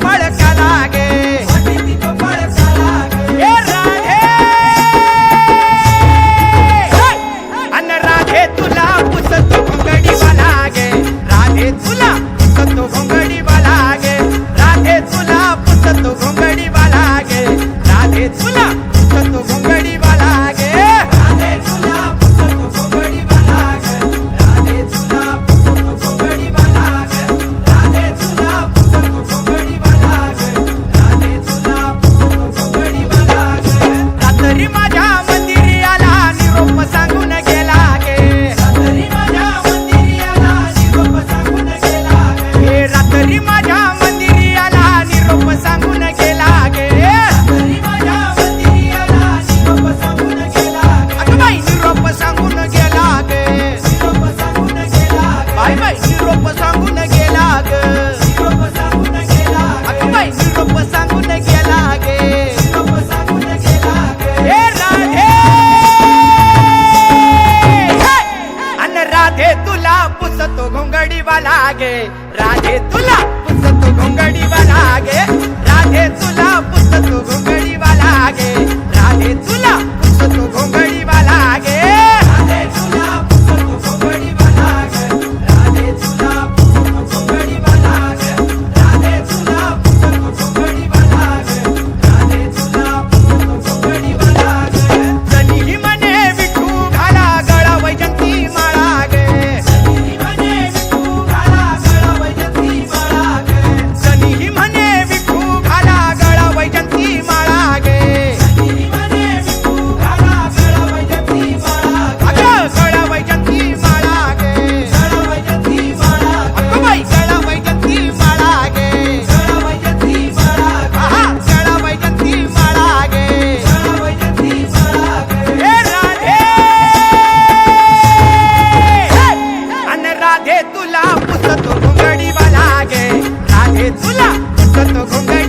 பழக்க घोंगडीवा लागे. राधे तुला पुसतो घोंगडीवा लागे. राधे तुला पुसतो घोंगडीवा लागे. Hola. Santo con